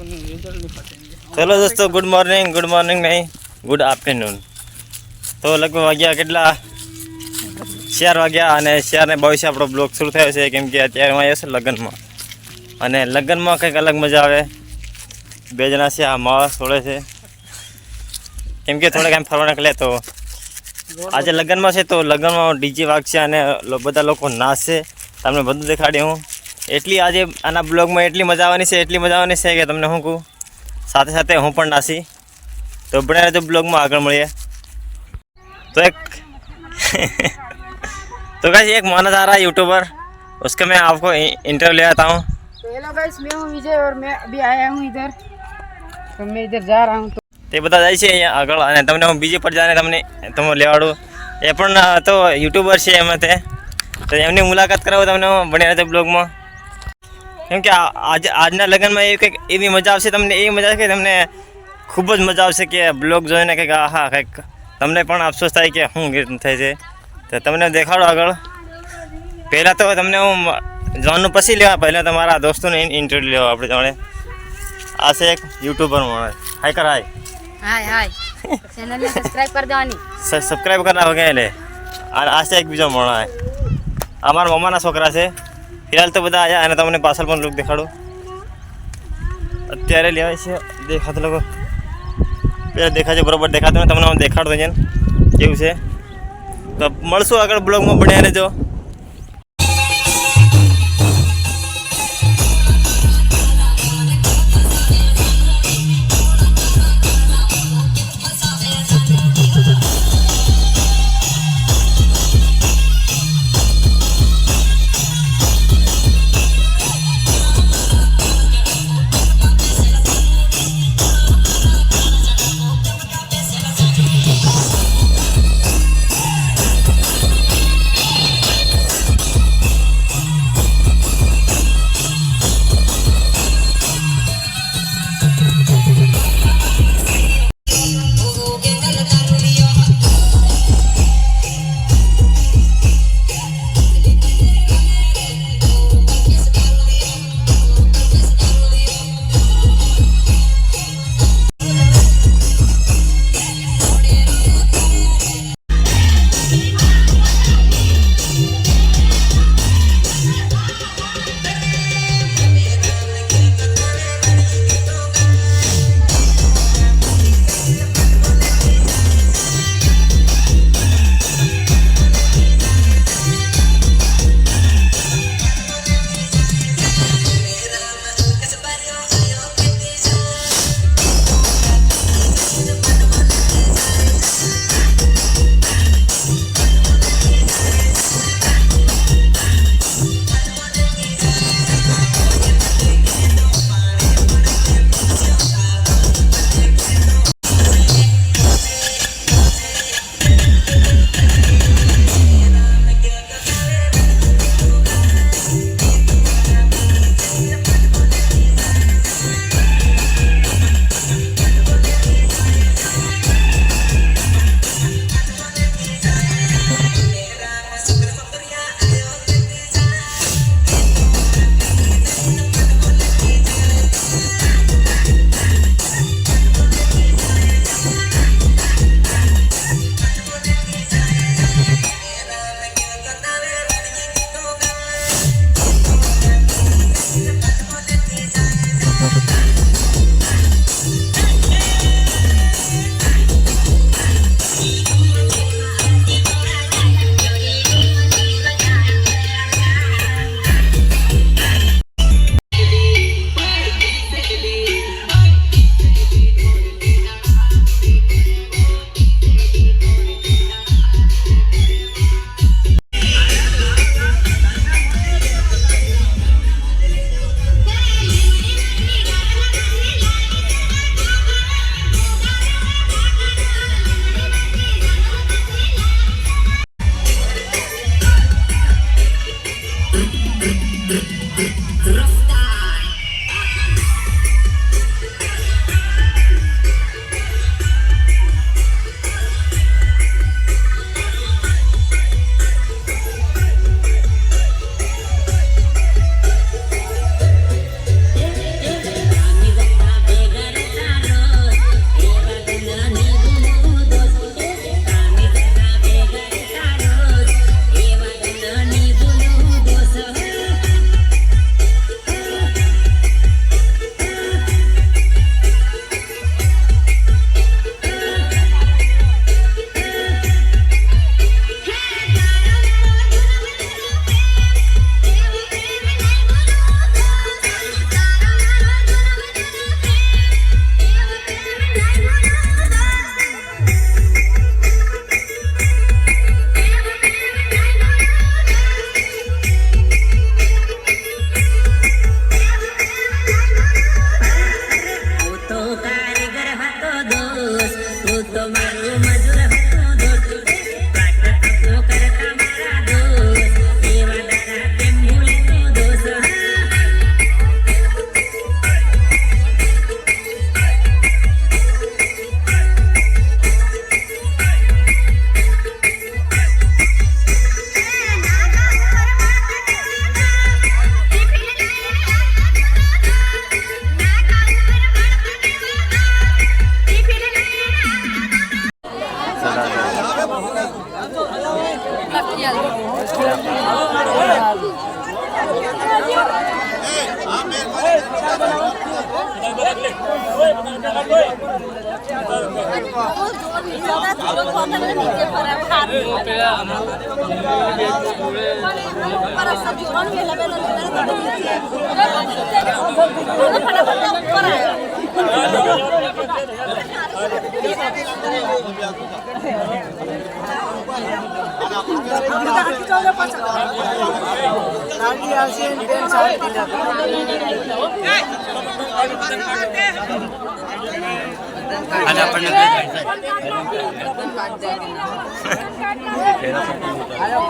ચલો દોસ્તો good morning good morning નહીં ગુડ આફ્ટરનૂન તો લગભગ વાગ્યા કેટલા ચાર વાગ્યા અને ચારને બાવીસે આપણો બ્લોગ શરૂ થયો છે કેમ કે અત્યારે આવ્યો છે લગ્નમાં અને લગ્નમાં કંઈક અલગ મજા આવે બે જણા છે આ માણસ છોડે છે કેમ કે થોડાક એમ ફરવા નીકળે તો આજે લગ્નમાં છે તો લગ્નમાં ડીજે વાગશે અને બધા લોકો નાચશે તમને બધું દેખાડી હું એટલી આજે આના બ્લોગમાં એટલી મજા આવવાની છે એટલી મજા આવવાની છે કે તમને હું કહું સાથે સાથે હું પણ નાસી તો બને રહેજો બ્લોગમાં આગળ મળીએ तो एक तो गाइस एक मानस आ रहा है यूट्यूबर उसका मैं आपको इंटरव्यू ले आता हूँ तो हेलो गाइस मैं हूँ विजय और मैं अभी आया हूँ इधर तो मैं इधर जा रहा हूँ तो તે બધા જાય છે અહીંયા આગળ અને તમને હું બીજે પર જાણે તમને તમે લેવાડું એ પણ અ, તો યુટ્યુબર છે એમાં તે તો એમની મુલાકાત કરાવો તમને હું બની રહેશે બ્લોગમાં કેમ કે આજ આજના લગ્નમાં એવી કંઈક એવી મજા આવશે તમને એવી મજા આવશે કે તમને ખૂબ જ મજા આવશે કે બ્લોગ જોઈને કંઈક આહા કંઈક તમને પણ અફસોસ થાય કે શું ગીત થાય છે. તો તમને દેખાડો આગળ. પહેલાં તો તમને હું જવાનું પછી લેવા પહેલાં તમારા દોસ્તોને ઇન્ટરવ્યૂ લેવા આપણે જાણે. આ છે એક યુટ્યુબર માણસ. હાય કર હાય હાય હાય ચેનલને સબસ્ક્રાઇબ કરી દેવાની. સબસ્ક્રાઇબ કરના વગેરે લે. આ છે એક બીજો માણસ. અમારા મમ્માના છોકરા છે. ફિલહાલ તો બધા આવ્યા અને તમને પાછળ પણ લુક દેખાડું અત્યારે લેવાય છે દેખાતો લોકો પેલા દેખાય છે બરોબર દેખાતું તમને હું દેખાડતો છે કેવું છે તો મળશું આગળ બ્લોગમાં બન્યા રહેજો Rasta તું તો મારું મધુર আসেন આજે આપણને